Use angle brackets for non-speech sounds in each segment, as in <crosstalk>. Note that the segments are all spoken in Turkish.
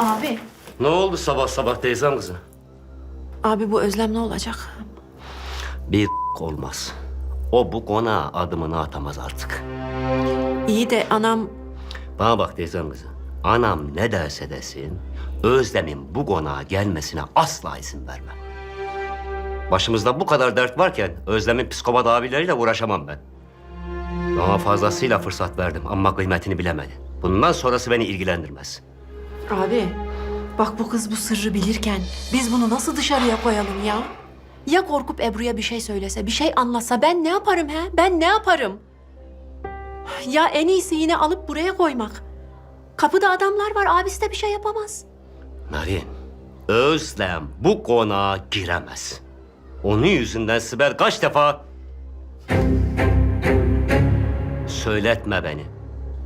Abi, Ne oldu sabah sabah teyzem kızı? abi bu Özlem ne olacak? Bir <laughs> olmaz. O bu konağa adımını atamaz artık. İyi de anam Bana bak teyzem kızı. Anam ne derse desin, Özlem'in bu konağa gelmesine asla izin vermem. Başımızda bu kadar dert varken Özlem'in psikopat abileriyle uğraşamam ben. Ona fazlasıyla fırsat verdim ama kıymetini bilemedi. Bundan sonrası beni ilgilendirmez. Abi, bak bu kız bu sırrı bilirken biz bunu nasıl dışarıya koyalım ya? Ya korkup Ebru'ya bir şey söylese, bir şey anlatsa ben ne yaparım he? Ben ne yaparım? Ya en iyisi yine alıp buraya koymak. Kapıda adamlar var, abisi de bir şey yapamaz. Narin, Özlem bu konağa giremez. Onun yüzünden Sibel kaç defa... Söyletme beni.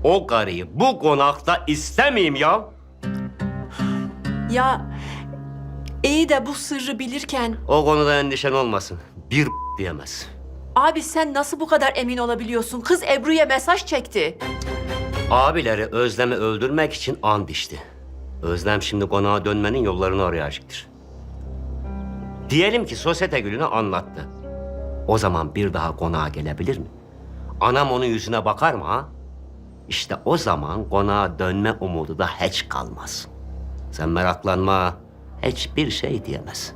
O karıyı bu konakta istemeyeyim ya. Ya iyi de bu sırrı bilirken O konuda endişen olmasın. Bir diyemez. abi sen nasıl bu kadar emin olabiliyorsun? Kız Ebru'ya mesaj çekti. Abileri Özlem'i öldürmek için and içti. Özlem şimdi konağa dönmenin yollarını arayacaktır. Diyelim ki sosyete gülünü anlattı. O zaman bir daha konağa gelebilir mi? Anam onun yüzüne bakar mı ha? İşte o zaman konağa dönme umudu da hiç kalmaz. Sen meraklanma, hiçbir şey diyemez.